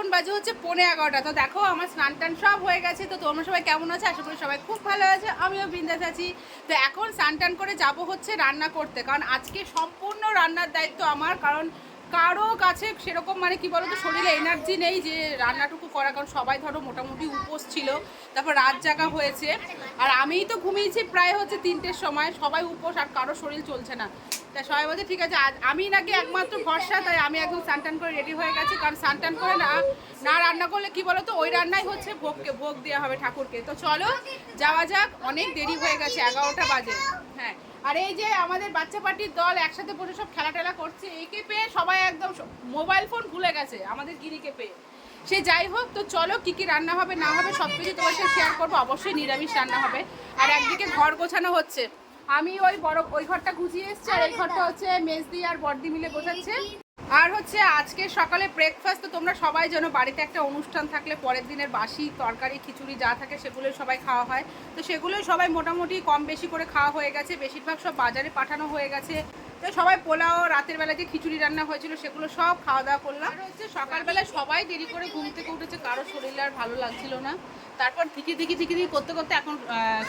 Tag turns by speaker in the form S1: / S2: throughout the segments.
S1: এখন বাজে হচ্ছে পৌনে এগারোটা। তো দেখো, আমার স্নান টান সব হয়ে গেছে। তো তোমরা সবাই কেমন আছে? আশা করি সবাই খুব ভালো আছে। আমিও বিন্দাস আছি। তো এখন স্নান টান করে যাব হচ্ছে রান্না করতে। কারণ আজকে সম্পূর্ণ রান্নার দায়িত্ব আমার। কারণ কারও কাছে সেরকম মানে কি বলতো, শরীরে এনার্জি নেই যে রান্নাটুকু করা কারণ সবাই ধরো মোটামুটি উপোস ছিল, তারপর রাত জাগা হয়েছে। আর আমিই তো ঘুমিয়েছি প্রায় হচ্ছে তিনটের সময়, সবাই উপোস আর কারও শরীর চলছে না। তাই সবাই বলছে, ঠিক আছে, আজ আমি নাকি একমাত্র ভরসা, তাই আমি একদম সানটান করে রেডি হয়ে গেছি, কারণ সানটান করে না না রান্না করলে কি বলতো, ওই রান্নাই হচ্ছে ভোগকে, ভোগ দেওয়া হবে ঠাকুরকে। তো চলো, যাওয়া যাক, অনেক দেরি হয়ে গেছে, এগারোটা বাজে। হ্যাঁ। আর এই যে আমাদের বাচ্চা পার্টির দল একসাথে বসে সব খেলা টেলা করছে একে পেয়ে সবাই একদম মোবাইল ফোন ভুলে গেছে, আমাদের গিরিকে পেয়ে সে যাই হোক, তো চলো কি কি রান্না হবে, না হবে, সব কিছু তোমার সাথে শেয়ার করব, অবশ্যই নিরামিষ রান্না হবে। আর একদিকে ঘর গোছানো হচ্ছে। আমি ওই বড়, ওই ঘরটা গুছিয়ে এসছি, আর এই ঘরটা হচ্ছে মেজদি আর বর্দি মিলে গোছাচ্ছে। আর হচ্ছে আজকে সকালে ব্রেকফাস্ট তো তোমরা সবাই যেন বাড়িতে একটা অনুষ্ঠান থাকলে পরের দিনের বাসি, তরকারি, খিচুড়ি যা থাকে সেগুলো সবাই খাওয়া হয়। তো সেগুলোই সবাই মোটামুটি কম বেশি করে খাওয়া হয়ে গেছে। বেশিরভাগ সব বাজারে পাঠানো হয়ে গেছে। তো সবাই পোলাও, রাতের বেলা যে খিচুড়ি রান্না হয়েছিল সেগুলো সব খাওয়া দাওয়া করলাম। হচ্ছে সকালবেলায় সবাই দেরি করে ঘুম থেকে উঠেছে, কারও শরীর আর ভালো লাগছিল না। তারপর থিকি থিকি থিকি থিকি করতে করতে এখন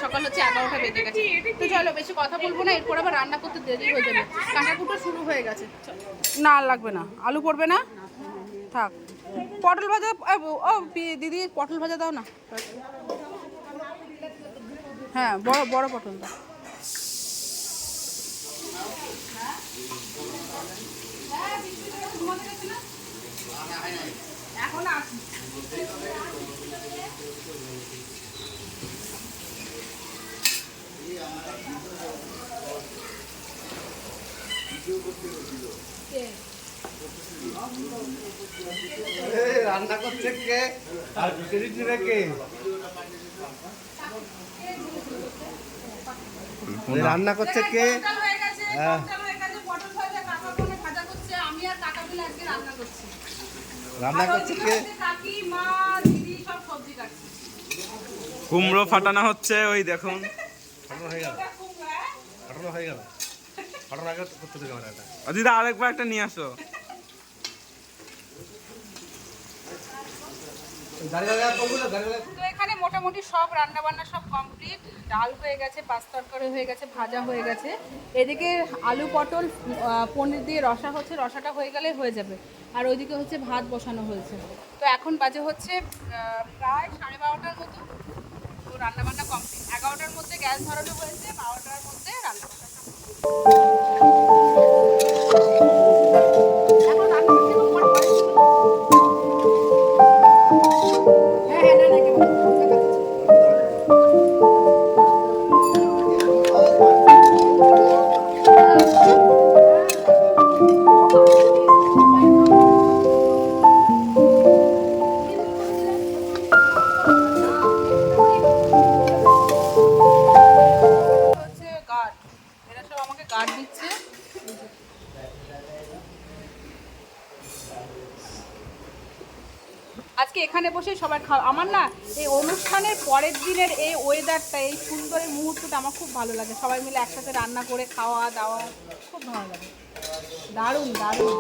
S1: সকাল হচ্ছে এগারোটা বেজে গেছে। তো চলো, বেশি কথা বলব না, এরপর আবার রান্না করতে দেরি হয়ে যাবে। কাটাকুটো শুরু হয়ে গেছে। না লাগবে না। আলু পড়বে না? থাক। পটল ভাজা ও দিদি, পটল ভাজা দাও না। হ্যাঁ বড় বড় পটল দাও।
S2: রান্না করছে কে আর খিচুড়ি দিবে কে রান্না করছে কে?
S1: হয়ে। আজকে রান্না করছি।
S2: রান্না
S1: আর
S2: কে
S1: কাকি, মা, দিদি সব সবজি কাটছে।
S3: কুমড়ো ফাটানো হচ্ছে ওই দেখুন
S2: ফাটানো হয়ে গেল
S1: হ্যাঁ?
S2: ফাটানো হয়ে গেল ফাটানো আগে করতে ক্যামেরাটা
S3: দিদা আরেকবার একটা নিয়ে আসো
S1: তো এখানে মোটামুটি সব রান্না বান্না সব কমপ্লিট ডাল হয়ে গেছে, পাঁচ তরকারি হয়ে গেছে, ভাজা হয়ে গেছে। এদিকে আলু, পটল পনির দিয়ে রসা হচ্ছে, রসাটা হয়ে গেলে হয়ে যাবে। আর ওইদিকে হচ্ছে ভাত বসানো হয়েছে। তো এখন বাজে হচ্ছে প্রায় সাড়ে বারোটার মতো। তো রান্না বান্না কমপ্লিট এগারোটার মধ্যে গ্যাস ধরানো হয়েছে, বারোটার মধ্যে রান্না আজকে এখানে বসে সবাই খাওয়া আমার না এই অনুষ্ঠানের পরের দিনের এই ওয়েদারটা এই সুন্দর এই মুহূর্তটা আমার খুব ভালো লাগে। সবাই মিলে একসাথে রান্না করে খাওয়া দাওয়া খুব ভালো লাগে। দারুণ দারুণ।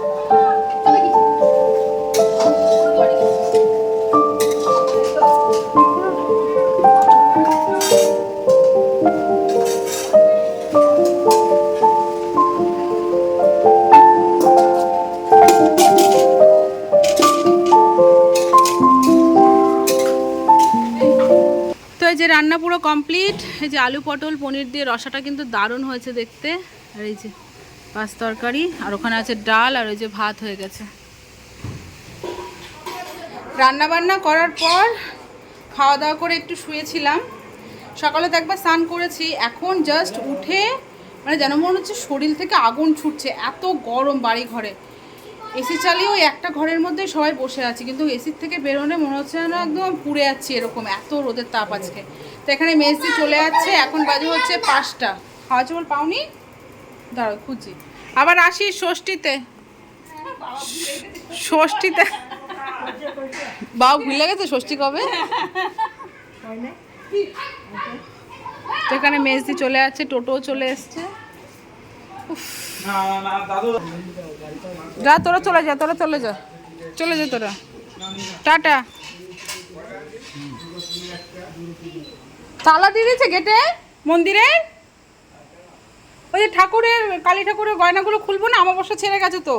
S1: পুরো কমপ্লিট এই যে আলু পটল, পনির দিয়ে রসাটা কিন্তু দারুণ হয়েছে দেখতে। আর এই যে পাঁচ তরকারি, আর ওখানে আছে ডাল, আর ওই যে ভাত হয়ে গেছে। রান্না বান্না করার পর খাওয়া দাওয়া করে একটু শুয়েছিলাম। সকালে তো একবার স্নান করেছি, এখন জাস্ট উঠে মানে যেন মনে হচ্ছে শরীর থেকে আগুন ছুটছে, এত গরম বাড়ি ঘরে এসি চালিয়ে ওই একটা ঘরের মধ্যে সবাই বসে আছি, কিন্তু এসির থেকে বেরোলে মনে হচ্ছে যেন একদম পুড়ে যাচ্ছি এরকম, এত রোদের তাপ আজকে। তো এখানে মেজদি চলে যাচ্ছে, এখন বাজে হচ্ছে পাঁচটা। খাওয়া চল পাওনি? দাঁড়াও খুঁজি আবার আসি ষষ্ঠীতে। ষষ্ঠীতে। বাউ ভুলে গেছে ষষ্ঠী কবে? তো এখানে মেজদি চলে যাচ্ছে টোটো চলে এসছে। যা, তোরা চলে যা, তোরা চলে যা। চলে যা তোরা। টাটা। তালা দিয়ে দিয়েছে গেটে? মন্দিরের ওই যে ঠাকুরের, কালী ঠাকুরের গয়নাগুলো খুলবো না, অমাবস্যা ছেড়ে গেছে তো।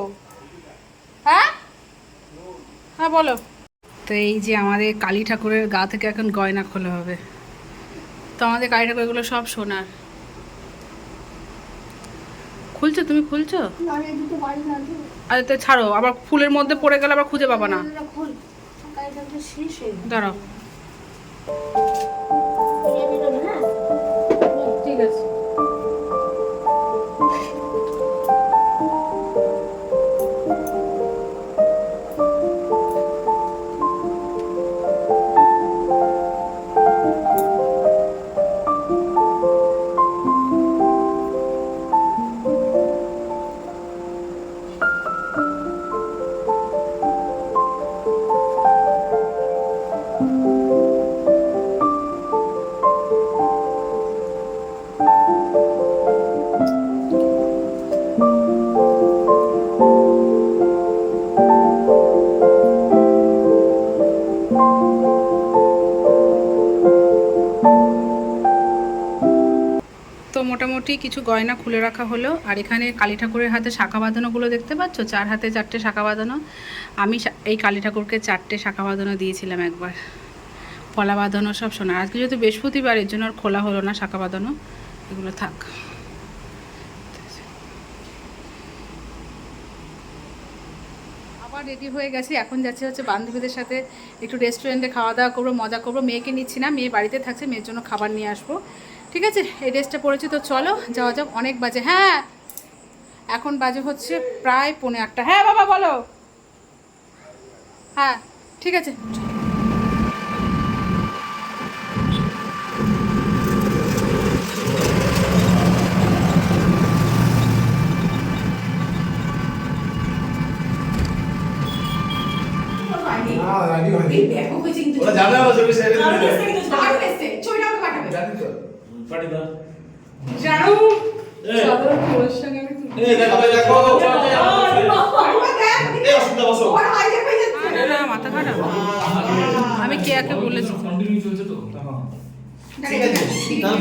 S1: হ্যাঁ? হ্যাঁ বলো। তো এই যে আমাদের কালী ঠাকুরের গা থেকে এখন গয়না খোলা হবে। তো আমাদের কালী ঠাকুর এগুলো সব সোনার। খুলছো? তুমি খুলছো? আরে তো ছাড়ো আবার ফুলের মধ্যে পড়ে গেলে আবার খুঁজে পাবা না। দাঁড়াও। মোটামুটি কিছু গয়না খুলে রাখা হলো। আর এখানে কালী ঠাকুরের হাতে শাখা বাঁধানোগুলো দেখতে পাচ্ছ? চার হাতে চারটে শাখা বাঁধানো। আমি এই কালী ঠাকুরকে চারটে শাখা বাঁধানো দিয়েছিলাম একবার। পলা বাঁধানো সব শোনা। আজকে যেহেতু বৃহস্পতিবার, এর জন্য আর খোলা হলো না শাখা বাঁধানো। এগুলো থাক। আবার রেডি হয়ে গেছি। এখন যাচ্ছি হচ্ছে বান্ধবীদের সাথে একটু রেস্টুরেন্টে খাওয়া দাওয়া করব, মজা করব। মেয়েকে নিচ্ছি না, মেয়ে বাড়িতে থাকছে, মেয়ের জন্য খাবার নিয়ে আসব। ঠিক আছে? এই ড্রেসটা পরেছি তো চলো, যাওয়া যাক, অনেক বাজে। হ্যাঁ এখন বাজে হচ্ছে প্রায় পৌনে আটটা। হ্যাঁ বাবা, বলো। হ্যাঁ ঠিক আছে
S2: ওরা জানে আমার ছবি সেরে
S1: জানো
S2: এই
S1: চলো তোর সঙ্গে আমি
S2: এই দেখো দেখো। এই অসুবিধা বসো।
S1: মাথা খারাপ। আমি কে বলেছি।
S2: কন্টিনিউ চলছে তো ঠিক আছে তাহলে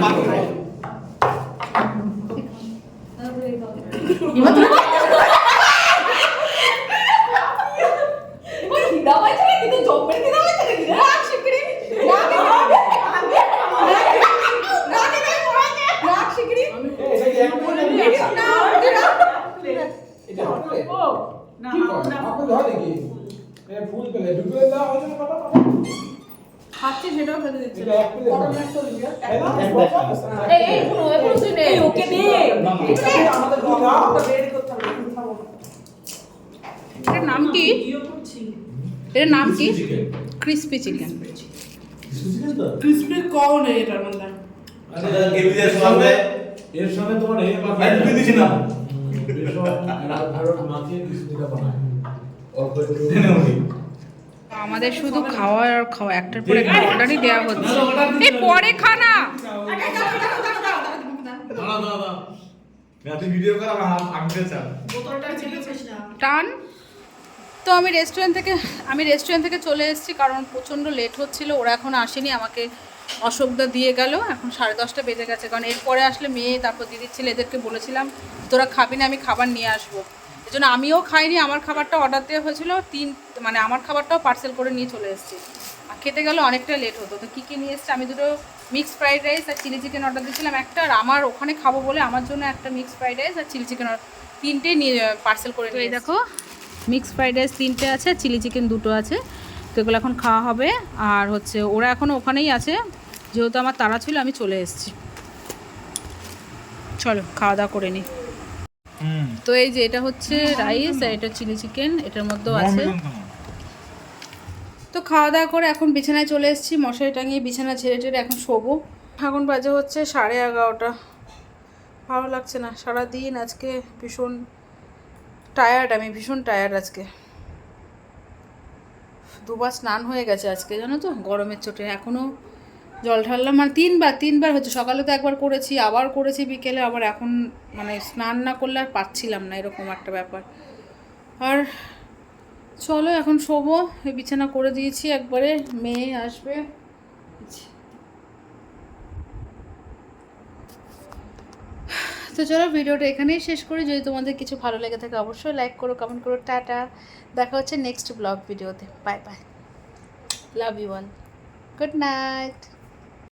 S1: এটার নাম কি? এটার নাম কি? ক্রিসপি চিকেন
S4: ক্রিসপি কর্ন এটার মধ্যে।
S2: আচ্ছা গেবি দিয়ে
S4: এর সঙ্গে? তোমার এ
S2: আমি ঢুকে দিছি না।
S4: আরও মাখিয়ে ক্রিসপিটা বানায়। অল্প একটু
S1: আমাদের শুধু খাওয়া আর খাওয়া একটার পরে একটা অর্ডারই দেওয়া হচ্ছে। এই পরে খানা! টান তো আমি রেস্টুরেন্ট থেকে আমি রেস্টুরেন্ট থেকে চলে এসেছি কারণ প্রচণ্ড লেট হচ্ছিল ওরা এখন আসেনি আমাকে অশোকদা দিয়ে গেল এখন সাড়ে দশটা বেজে গেছে। কারণ এরপরে আসলে মেয়ে তারপর দিদির ছেলে এদেরকে বলেছিলাম তোরা খাবি না আমি খাবার নিয়ে আসব। জন্য আমিও খাইনি আমার খাবারটা অর্ডার দেওয়া হয়েছিল তিন মানে আমার খাবারটাও পার্সেল করে নিয়ে চলে এসেছি। আর খেতে গেলে অনেকটা লেট হতো তো কী কী নিয়ে এসেছি আমি দুটো মিক্সড ফ্রাইড রাইস আর চিলি চিকেন অর্ডার দিয়েছিলাম একটা আর আমার ওখানে খাব বলে আমার জন্য একটা মিক্সড ফ্রাইড রাইস আর চিলি চিকেন তিনটে নিয়ে পার্সেল করে নিয়ে দেখো মিক্সড ফ্রাইড রাইস তিনটে আছে চিলি চিকেন দুটো আছে তো এগুলো এখন খাওয়া হবে। আর হচ্ছে ওরা এখনও ওখানেই আছে যেহেতু আমার তাড়া ছিল আমি চলে এসেছি। চলো খাওয়া দাওয়া করে নিই তো এই যে এটা হচ্ছে রাইস আর এটা চিলি চিকেন এটার মধ্যেও আছে। তো খাওয়া দাওয়া করে এখন বিছানায় চলে এসেছি মশারি টাঙিয়ে বিছানা ছেড়ে টেড়ে এখন শোবো। এখন বাজে হচ্ছে সাড়ে এগারোটা। ভালো লাগছে না সারাদিন আজকে ভীষণ টায়ার্ড আমি ভীষণ টায়ার্ড আজকে। দুবার স্নান হয়ে গেছে আজকে জানো তো? গরমের চোটে এখনও জল ঢাললাম। মানে তিনবার তিনবার হচ্ছে, সকালে তো একবার করেছি, আবার করেছি, বিকেলে আবার এখন মানে স্নান না করলে আর পাচ্ছিলাম না, এরকম একটা ব্যাপার। আর চলো, এখন শোবো বিছানা করে দিয়েছি একবারে, মেয়ে আসবে। তো চলো, ভিডিওটা এখানেই শেষ করি। যদি তোমাদের কিছু ভালো লেগে থাকে, অবশ্যই লাইক করো কমেন্ট করো, টাটা। দেখা হচ্ছে নেক্সট ব্লগ ভিডিওতে। Bye bye love you all good night